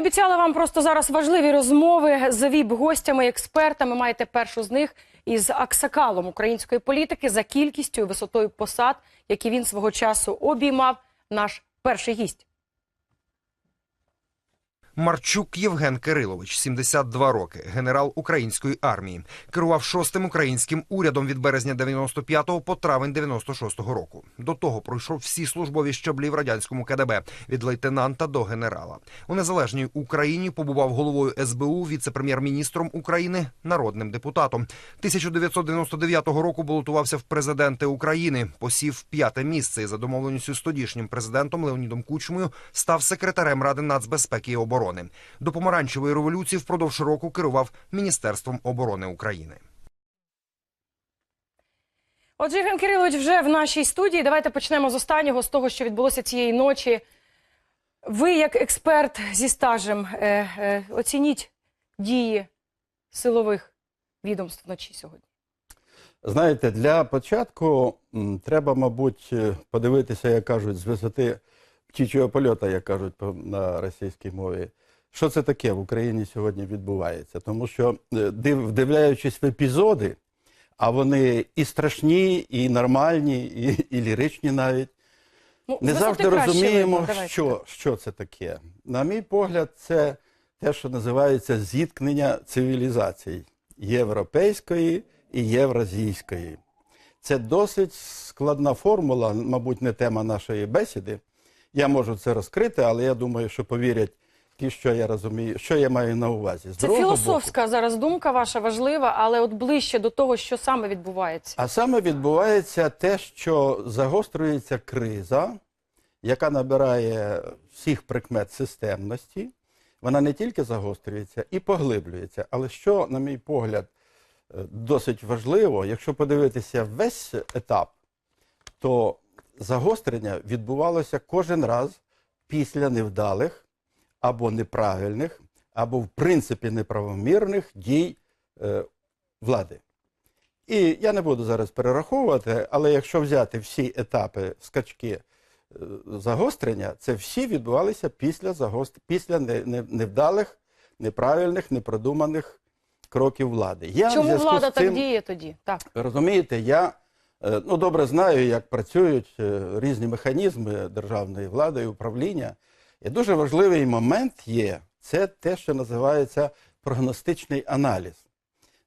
обіцяла вам просто зараз важливі розмови з ВІП-гостями, експертами. Маєте першу з них із аксакалом української політики за кількістю і висотою посад, які він свого часу обіймав. Наш перший гість. Марчук Євген Кирилович, 72 роки, генерал української армії, керував шостим українським урядом від березня 95-го по травень 96-го року. До того пройшов всі службові щаблі в радянському КДБ від лейтенанта до генерала. У незалежній Україні побував головою СБУ, віце-прем'єр-міністром України, народним депутатом. 1999 року балотувався в президенти України. Посів п'яте місце і за домовленістю з тодішнім президентом Леонідом Кучмою став секретарем Ради нацбезпеки і оборони. До помаранчевої революції впродовж року керував Міністерством оборони України. Отже, Євген Кирилович вже в нашій студії. Давайте почнемо з останнього, з того, що відбулося цієї ночі. Ви, як експерт зі стажем, е, е, оцініть дії силових відомств вночі сьогодні. Знаєте, для початку треба, мабуть, е, подивитися, як кажуть, з висоти птічого польоту, як кажуть на російській мові. Що це таке в Україні сьогодні відбувається? Тому що, е, див, вдивляючись в епізоди, а вони і страшні, і нормальні, і, і ліричні навіть, Ну, не завжди краще розуміємо, що, що це таке. На мій погляд, це те, що називається зіткнення цивілізацій європейської і євразійської. Це досить складна формула, мабуть, не тема нашої бесіди. Я можу це розкрити, але я думаю, що повірять ті, що я розумію, що я маю на увазі. З Це другого боку- філософська зараз думка ваша важлива, але от ближче до того, що саме відбувається. А саме відбувається те, що загострюється криза, яка набирає всіх прикмет системності. Вона не тільки загострюється і поглиблюється. Але що, на мій погляд, е, досить важливо, якщо подивитися весь етап, то загострення відбувалося кожен раз після невдалих або неправильних, або в принципі неправомірних дій е, влади. І я не буду зараз перераховувати, але якщо взяти всі етапи скачки е, загострення, це всі відбувалися після загост... після не- не- невдалих, неправильних, непродуманих кроків влади. Я Чому влада з так діє тоді? Так. Розумієте, я ну, добре знаю, як працюють е, різні механізми державної влади і управління. І дуже важливий момент є це те, що називається прогностичний аналіз.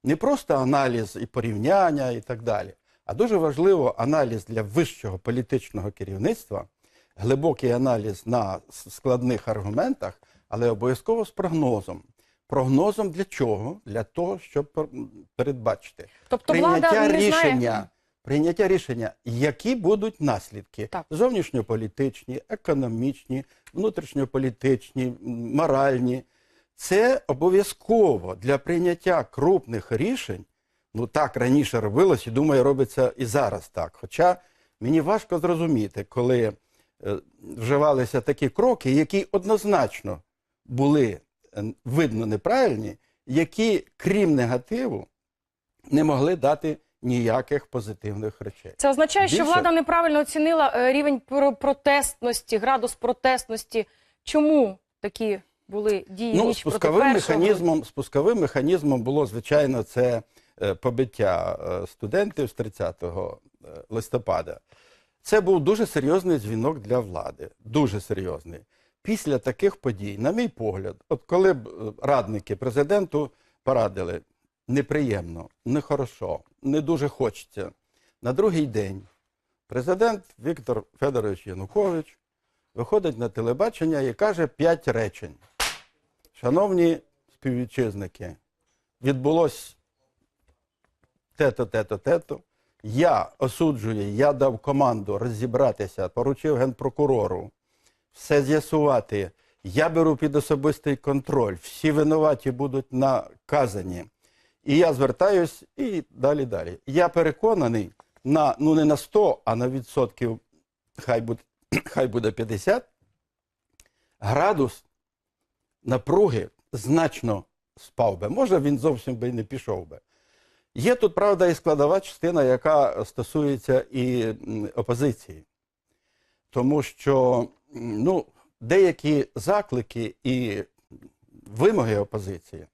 Не просто аналіз і порівняння і так далі, а дуже важливо аналіз для вищого політичного керівництва, глибокий аналіз на складних аргументах, але обов'язково з прогнозом. Прогнозом для чого? Для того, щоб пер- передбачити Тобто влада прийняття не рішення, знає. Прийняття рішення, які будуть наслідки Так. зовнішньополітичні, економічні, внутрішньополітичні, моральні. Це обов'язково для прийняття крупних рішень. Ну так раніше робилось і думаю, робиться і зараз так. Хоча мені важко зрозуміти, коли е, вживалися такі кроки, які однозначно були е, видно неправильні, які, крім негативу, не могли дати ніяких позитивних речей. Це означає, що влада неправильно оцінила е, рівень про- протестності, градус протестності. Чому такі були дії Ну, ніч спусковим проти першого? механізмом, спусковим механізмом було, звичайно, це е, побиття е, студентів з 30 е, листопада. Це був дуже серйозний дзвінок для влади. Дуже серйозний. Після таких подій, на мій погляд, от коли б радники президенту порадили неприємно, нехорошо, не дуже хочеться. На другий день президент Віктор Федорович Янукович виходить на телебачення і каже п'ять речень. Шановні співвітчизники, відбулось те-то, те-то, те-то. Я осуджую, я дав команду розібратися, поручив генпрокурору все з'ясувати. Я беру під особистий контроль, всі винуваті будуть наказані. І я звертаюсь і далі далі. Я переконаний на ну не на 100, а на відсотків, хай буде, хай буде 50, градус напруги значно спав би. Може, він зовсім би не пішов би. Є тут, правда, і складова частина, яка стосується і опозиції. Тому що ну, деякі заклики і вимоги опозиції,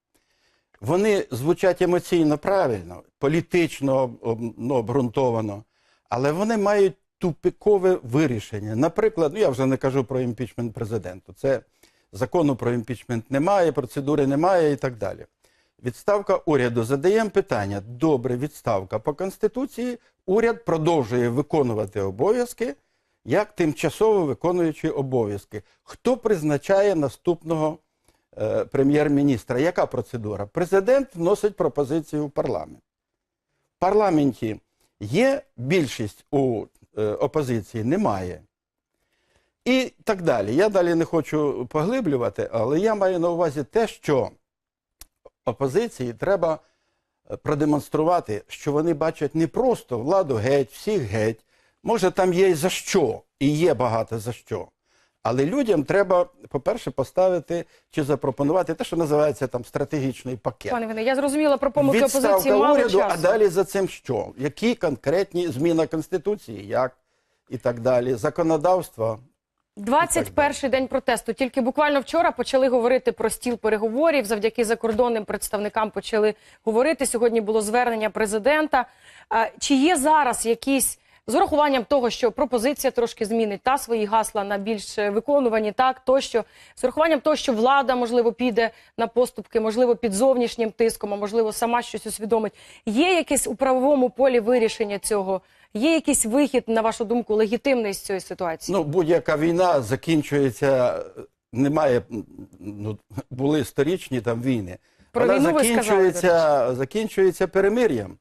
вони звучать емоційно правильно, політично ну, обґрунтовано, але вони мають тупикове вирішення. Наприклад, ну я вже не кажу про імпічмент президенту. Це закону про імпічмент немає, процедури немає і так далі. Відставка уряду. Задаємо питання. Добре, відставка. По Конституції уряд продовжує виконувати обов'язки як тимчасово виконуючий обов'язки. Хто призначає наступного прем'єр-міністра? Яка процедура? Президент вносить пропозицію в парламент. В парламенті є більшість у е, опозиції? Немає. І так далі. Я далі не хочу поглиблювати, але я маю на увазі те, що опозиції треба е, продемонструвати, що вони бачать не просто владу геть, всіх геть. Може, там є і за що, і є багато за що. Але людям треба, по-перше, поставити чи запропонувати те, що називається там стратегічний пакет. Пане Іване, я зрозуміла про помилки Відставка опозиції. Мало уряду, часу. а далі за цим що? Які конкретні зміна Конституції, як і так далі, законодавство. 21-й день протесту. Тільки буквально вчора почали говорити про стіл переговорів. Завдяки закордонним представникам почали говорити. Сьогодні було звернення президента. Чи є зараз якісь з урахуванням того, що пропозиція трошки змінить та свої гасла на більш е, виконувані, так тощо з урахуванням того, що влада можливо піде на поступки, можливо, під зовнішнім тиском, а можливо, сама щось усвідомить. Є якесь у правовому полі вирішення цього? Є якийсь вихід, на вашу думку, легітимний з цієї ситуації? Ну, будь-яка війна закінчується, немає, ну, були сторічні там війни. Про Вона війну ви сказали, закінчується, закінчується перемир'ям.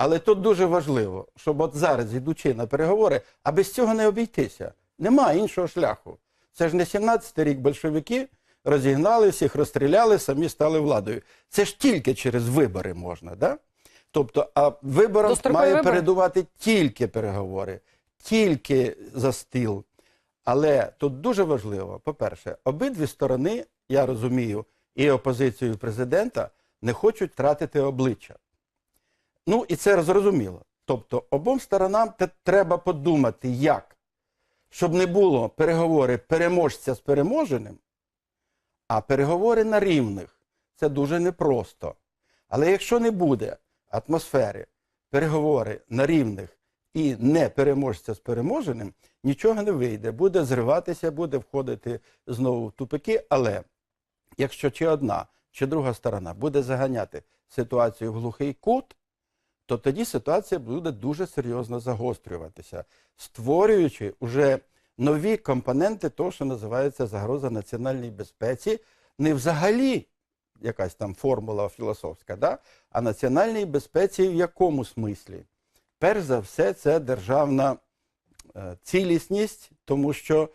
Але тут дуже важливо, щоб от зараз, йдучи на переговори, а без цього не обійтися. Нема іншого шляху. Це ж не 17-й рік большевики розігнали, всіх розстріляли, самі стали владою. Це ж тільки через вибори можна, да? Тобто, а Дострокові має вибори? передувати тільки переговори, тільки за стіл. Але тут дуже важливо, по-перше, обидві сторони, я розумію, і опозицію і президента не хочуть втратити обличчя. Ну і це зрозуміло. Тобто, обом сторонам треба подумати, як, щоб не було переговори переможця з переможеним, а переговори на рівних. Це дуже непросто. Але якщо не буде атмосфери, переговори на рівних і не переможця з переможеним, нічого не вийде. Буде зриватися, буде входити знову в тупики. Але якщо чи одна, чи друга сторона буде заганяти ситуацію в глухий кут, то тоді ситуація буде дуже серйозно загострюватися, створюючи уже нові компоненти того, що називається загроза національній безпеці, не взагалі якась там формула філософська, да? а національній безпеці в якому смислі? Перш за все, це державна е, цілісність, тому що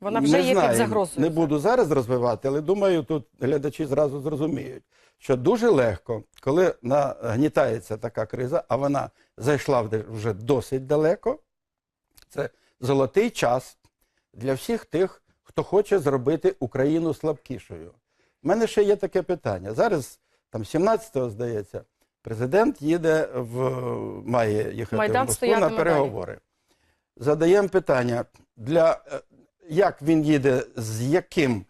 Вона вже не є знаю, під загрозою. Не буду зараз розвивати, але думаю, тут глядачі зразу зрозуміють, що дуже легко, коли нагнітається така криза, а вона зайшла вже- досить далеко. Це золотий час для всіх тих, хто хоче зробити Україну слабкішою. У мене ще є таке питання. Зараз, там 17-го, здається, президент їде в має їхати Майдан в Москву на далі. переговори. Задаємо питання, для, е, як він їде, з яким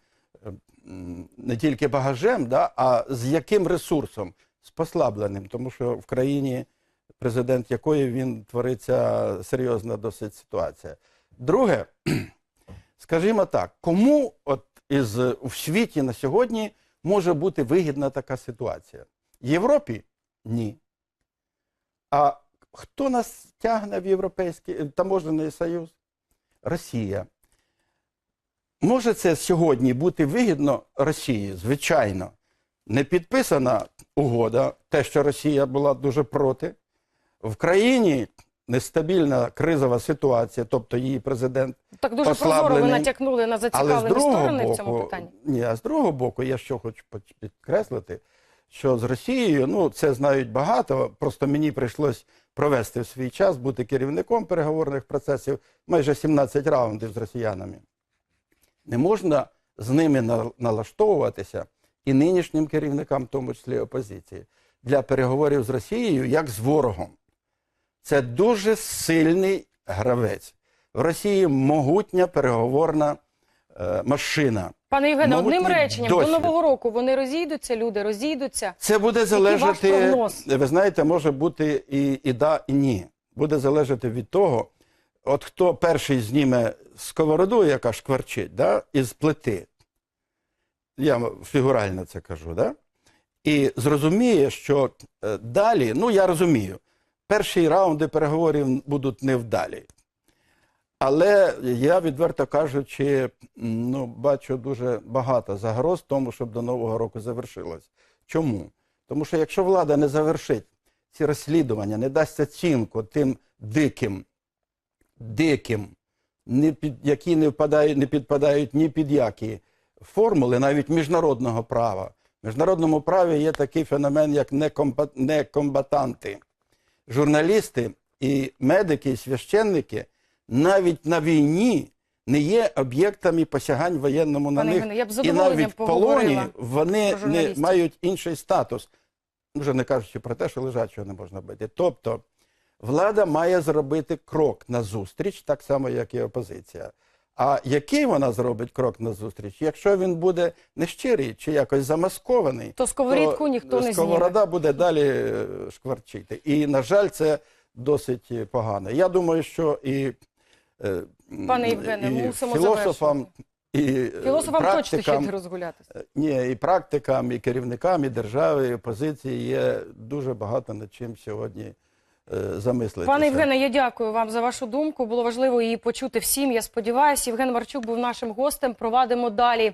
не тільки багажем, да, а з яким ресурсом, з послабленим, тому що в країні, президент якої він твориться серйозна досить ситуація. Друге, скажімо так, кому от із у світі на сьогодні може бути вигідна така ситуація? Європі? Ні. А хто нас тягне в Європейський е, таможенний союз? Росія. Може це сьогодні бути вигідно Росії? Звичайно. Не підписана угода, те, що Росія була дуже проти. В країні нестабільна кризова ситуація, тобто її президент Так дуже прозоро ви натякнули на зацікавлені сторони в цьому питанні. ні, а з другого боку, я що хочу підкреслити, що з Росією, ну це знають багато. Просто мені прийшлось провести в свій час, бути керівником переговорних процесів, майже 17 раундів з росіянами. Не можна з ними налаштовуватися і нинішнім керівникам, в тому числі опозиції, для переговорів з Росією як з ворогом. Це дуже сильний гравець. В Росії могутня переговорна е, машина. Пане Євгене, одним реченням до нового року вони розійдуться, люди розійдуться. Це буде залежати, ви знаєте, може бути і, і да, і ні. Буде залежати від того, от хто перший зніме сковороду, яка шкварчить, да, із плити. Я фігурально це кажу, да? і зрозуміє, що е, далі, ну я розумію, перші раунди переговорів будуть невдалі. Але я, відверто кажучи, ну, бачу дуже багато загроз тому, щоб до Нового року завершилось. Чому? Тому що якщо влада не завершить ці розслідування, не дасть оцінку тим диким, диким, не під, які не, впадають, не підпадають ні під які формули, навіть міжнародного права. В міжнародному праві є такий феномен, як некомба- некомбатанти. Журналісти і медики, і священники навіть на війні не є об'єктами посягань воєнному на Пане них. Євгене, я б з І навіть в полоні вони не мають інший статус. Вже не кажучи про те, що лежачого не можна бити. Тобто влада має зробити крок назустріч, так само, як і опозиція. А який вона зробить крок назустріч? Якщо він буде нещирий чи якось замаскований, То сковорідку ніхто не зніме. сковорода буде далі е, шкварчити. І, на жаль, це досить е, погано. Я думаю, що і, е, Пане Євгене, і мусимо філософам, і Філософам точно ще не розгулятися. ні, і практикам, і керівникам, і держави, і опозиції є дуже багато над чим сьогодні замислитися. Пане Євгене, я дякую вам за вашу думку. Було важливо її почути всім. Я сподіваюся, Євген Марчук був нашим гостем. Провадимо далі